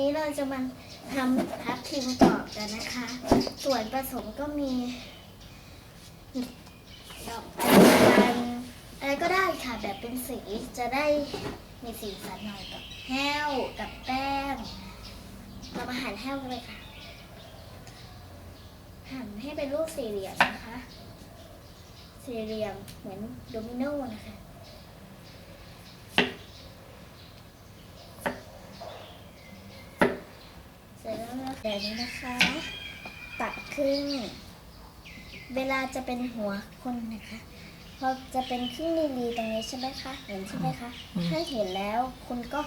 นี้เราจะมาทำทับทิมกรอบกันนะคะ ส่วนผสมก็มีดอกอัญอะไรก็ได้ค่ะแบบเป็นสีจะได้มีสีสันหน่อยกับแห้วกับแป้งเรามาหั่นแห้วกันเลยค่ะ หั่นให้เป็นรูปสี่เหลี่ยมนะคะ สี่เหลี่ยมเหมือนโดมิโนนะคะ เสร็จ แล้วนะแบบนี้นะคะ ตัดครึ่ง เวลาจะเป็นหัวคนนะคะพอจะเป็นครึ่งรีลีตรงนี้ใช่ไหมคะ เห็นใช่ไหมคะอืมถ้าเห็นแล้วคุณก็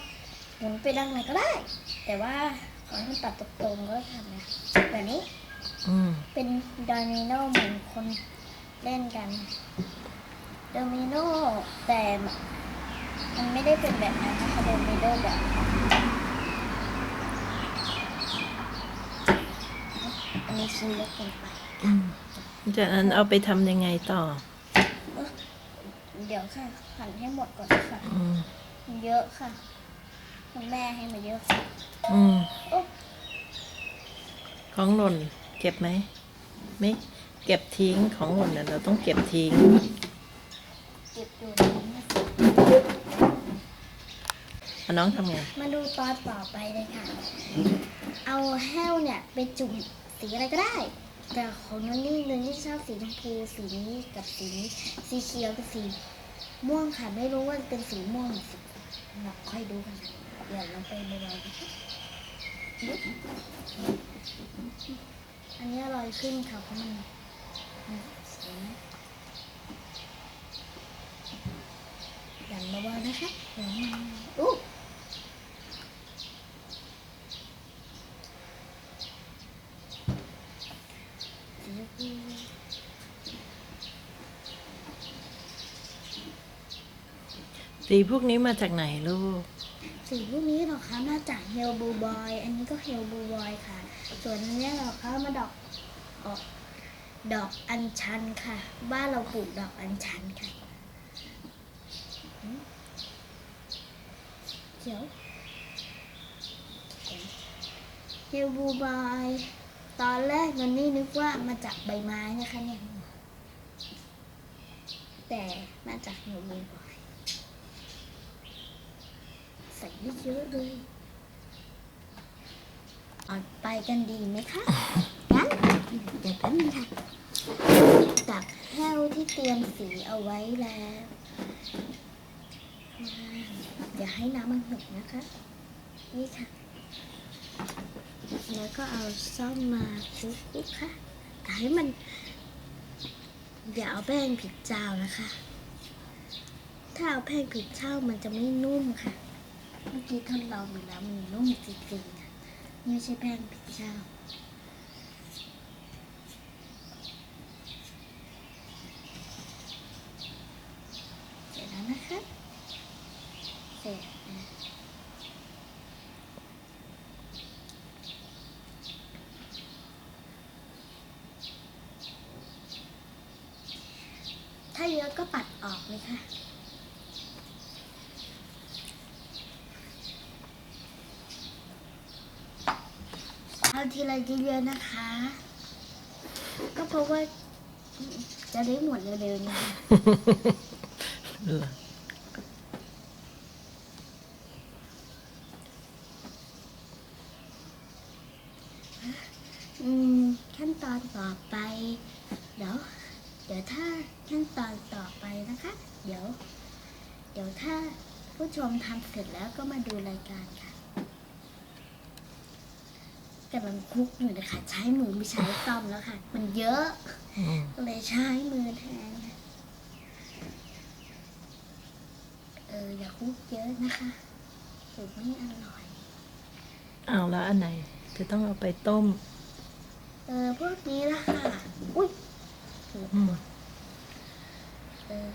หมุนไปด้านไหนก็ได้ แต่ว่าขอให้มันตัดตรงๆก็ทำนะแบบนี้อืมเป็นโดมิโนเหมือนคนเล่นกันโดมิโนแต่มันไม่ได้เป็นแบบนั้นนะคะโดมิโนแบบ นนี้ชิ้นเล็กเกินไปอืมจากนั้นเอาไปทำยังไงต่อ เดี๋ยวค่ะหั่นให้หมดก่อนค่ะ อืมมันเยอะค่ะคุณแม่ให้มาเยอะค่ะอืมโอ้ของหล่นเก็บไหมไม่เก็บทิ้งของหล่นเนี่ยเราต้องเก็บทิ้ง เก็บอยู่ในนี้ค่ะเอาน้องทำไง มาดูตอนต่อไปเลยค่ะ เอาแห้วเนี่ยไปจุ่ม สีอะไรก็ได้ แต่ของนนนี่นนนี่ชอบสีชมพูสีนี้กับสีนี้สีเขียวกับสีม่วงค่ะไม่รู้ว่าเป็นสีม่วงหรือสีเราค่อยดูกันค่ะเดี๋ยวเราไปเบาๆนะคะอันนี้อร่อยขึ้นค่ะเพราะมันสวยนะดันเบาๆนะคะเดี๋ยวมันอู้ สีชมพู สีพวกนี้มาจากไหนลูก สีพวกนี้เหรอคะมาจากเฮลบูบอย อันนี้ก็เฮลบูบอยค่ะ ส่วนอันนี้เหรอคะมาดอกออกดอกอัญชันค่ะ บ้านเราปลูกดอกอัญชันค่ะเขียวเฮลบูบอยตอนแรกมันนี่นึกว่ามาจากใบไม้นะคะเนี่ย แต่มาจากเฮลบูบอย ใส่เยอะๆเลยเอาไปกันดีไหมคะงั้นเดี๋ยวแป๊บนึงค่ะตักแห้วที่เตรียมสีเอาไว้แล้วมาอย่าให้น้ำมันหกนะคะ นี่ค่ะ แล้วก็เอาซ่อมมาคลุกๆค่ะแต่ให้มัน อย่าเอาแป้งผิดเจ้านะคะ ถ้าเอาแป้งผิดเจ้ามันจะไม่นุ่มค่ะ เมื่อกี้ทดลองดูแล้วมันนุ่มจริงๆค่ะไม่ใช่แป้งพิซซ่าเสร็จแล้วนะคะ เสร็จถ้าเยอะก็ปัดออกเลยค่ะ เอาทีละเยอะๆนะคะ ก็เพราะว่าจะได้หมดเร็วๆนี้ค่ะอืมขั้นตอนต่อไป เดี๋ยว เดี๋ยวถ้าขั้นตอนต่อไปนะคะ เดี๋ยว เดี๋ยวถ้าผู้ชมทำเสร็จแล้วก็มาดูรายการค่ะ กำลังคลุกอยู่นะคะ ใช้มือไม่ใช้ซ่อมแล้วค่ะ มันเยอะอืมก็เลยใช้มือแทนค่ะเอออย่าคลุกเยอะนะคะถือว่าไม่อร่อยเอาแล้วอันไหนจะต้องเอาไปต้ม เออพวกนี้ละค่ะอุ้ยถืออืมเออ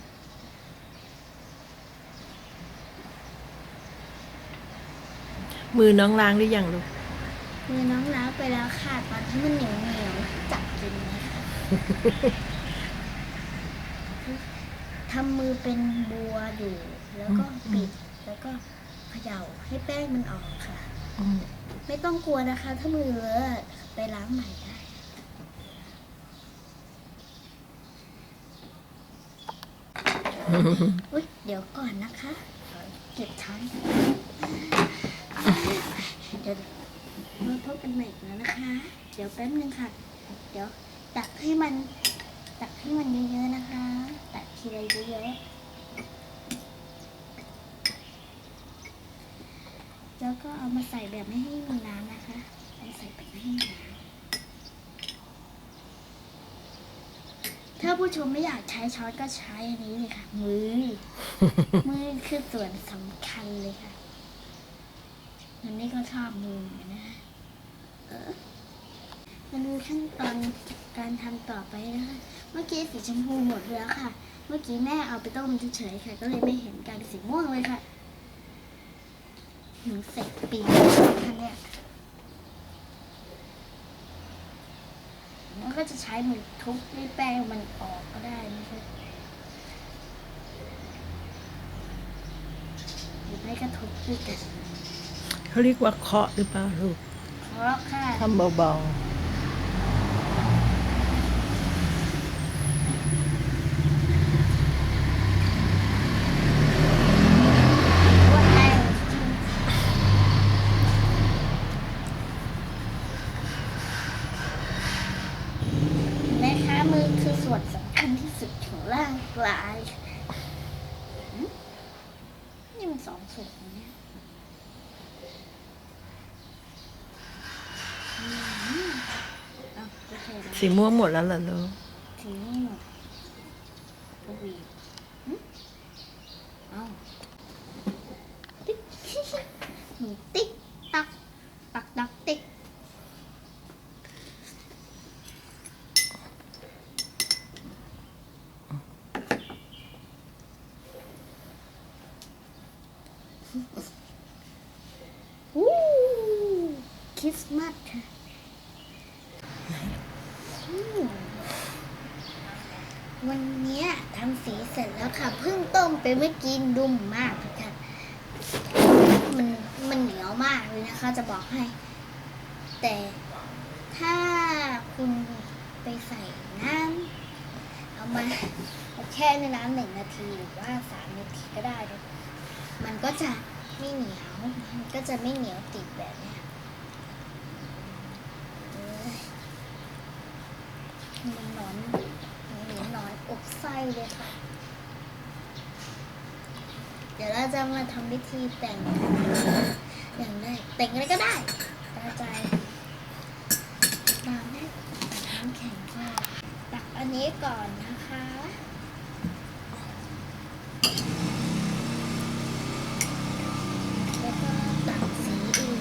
มือน้องล้างหรือยังลูก มือน้องล้างไปแล้วค่ะตอนที่มันเหนียวเหนียวๆจับกินนะคะทำมือเป็นบัวอยู่ แล้วก็ปิดแล้วก็เขย่าให้แป้งมันออกค่ะอืมไม่ต้องกลัวนะคะ ถ้ามือเลอะไปล้างใหม่ได้อุ๊ยเดี๋ยวก่อนนะคะ เก็บช้อนเดี๋ยว มาพบกันใหม่อีกแล้วนะคะ เดี๋ยวแป๊บนึงค่ะ เดี๋ยวตักให้มัน ตักให้มันเยอะๆนะคะ ตักทีละเยอะๆแล้วก็เอามาใส่แบบไม่ให้มีน้ำนะคะเอาใส่แบบไม่ให้มีน้ำถ้าผู้ชมไม่อยากใช้ช้อนก็ใช้อันนี้เลยค่ะ มือ มือคือส่วนสำคัญเลยค่ะอันนี้ก็ชอบมือเหมือนกันนะเออ มาดูขั้นตอนการทำต่อไปนะคะ เมื่อกี้สีชมพูหมดแล้วค่ะ เมื่อกี้แม่เอาไปต้มเฉยๆค่ะ ก็เลยไม่เห็นการสีม่วงเลยค่ะหนูเสร็จปีค่ะเนี่ยแล้วก็จะใช้มือทุบให้แป้งมันออกก็ได้นะคะหรือไม่ก็ทุบด้วยกันเขาเรียกว่าเคาะหรือเปล่าลูก เพราะค่ะ ทำเบาว่าแป้งนะคะมือคือส่วนสำคัญที่สุดของร่างกายหืมนี่มันสองส่วนนะเนี่ยอืมเอาโอเคนะ ๆ สีม่วงหมดแล้วเหรอลูกทีนี้หมดก็วีบหึเอาติ๊กหนูติ๊กตักตักตักติ๊กวู้คริสต์มาสค่ะอืม วันนี้ทำสีเสร็จแล้วค่ะ เพิ่งต้มไปเมื่อกี้นุ่มมากค่ะมันมันเหนียวมากเลยนะคะ จะบอกให้ แต่ถ้าคุณไปใส่น้ำเอามาแค่ในน้ำหนึ่งนาทีหรือว่าสามนาทีก็ได้ มันก็จะไม่เหนียว มันก็จะไม่เหนียวติดแบบนี้ยเอ้ยมันหนอน หนูนอนอบไส้ เลยค่ะ เดี๋ยวเราจะมาทำวิธีแต่งอย่างแรกแต่งอะไรก็ได้ตามใจตามแม่ตักน้ำแข็งค่ะตักอันนี้ก่อนนะคะ แล้วก็ตักสีอื่น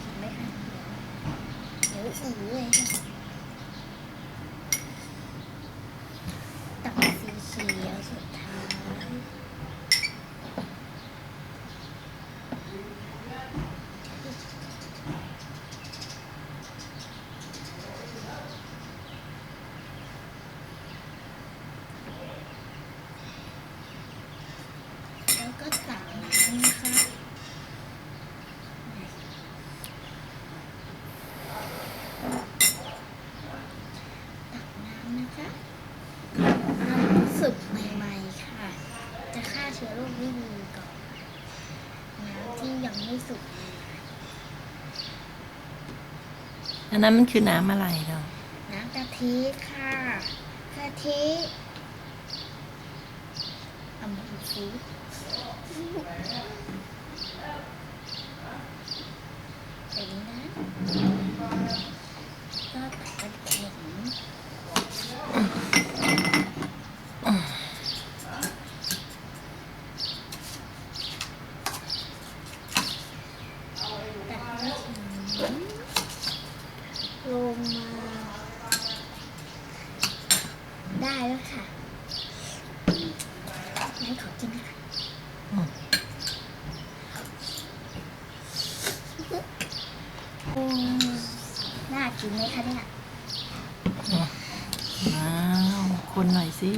เห็นไหมคะเดี๋ยวอือเลยค่ะตักสีเขียวสุดท้ายแล้วก็ตักน้ำนะคะ ตักน้ำนะคะน้ำสุกใหม่ๆค่ะ จะฆ่าเชื้อโรคได้ดีก่อน น้ำที่ยังไม่สุก อันนั้นมันคือน้ำอะไรเนาะน้ำกะทิค่ะกะทิเอามาดูซิเป็นนะก็ตักกระเทียม ตัดไม่ถึง ลงมา ได้แล้วค่ะงั้นขอกินค่ะอืมอืมน่ากินไหมคะเนี่ยอ้าวคนหน่อยสิ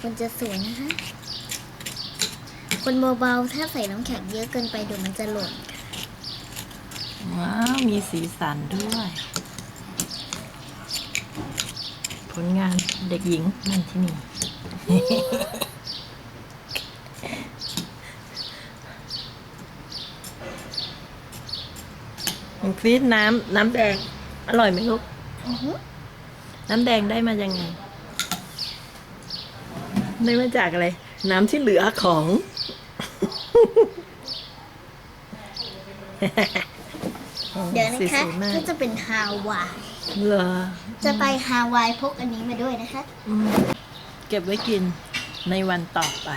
คุณจะสวยนะคะ คนเบาๆ ถ้าใส่น้ำแข็งเยอะเกินไปเดี๋ยวมันจะหล่น ว้าว มีสีสันด้วย ผลงานเด็กหญิงนั่นที่นี่มันคริสน้ำน้ำแดง อร่อยไหมลูกอือฮึน้ำแดงได้มายังไง ได้มาจากอะไร น้ำที่เหลือของ เดี๋ยวนะคะสีสวยมากก็จะเป็นฮาวาย เหรอจะไปฮาวายพกอันนี้มาด้วยนะคะ อืมเก็บไว้กินในวันต่อไป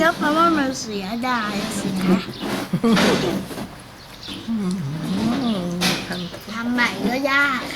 ก็เพราะว่ามันเสียดายสิคะอืมททำใหม่ก็ยากค่ะ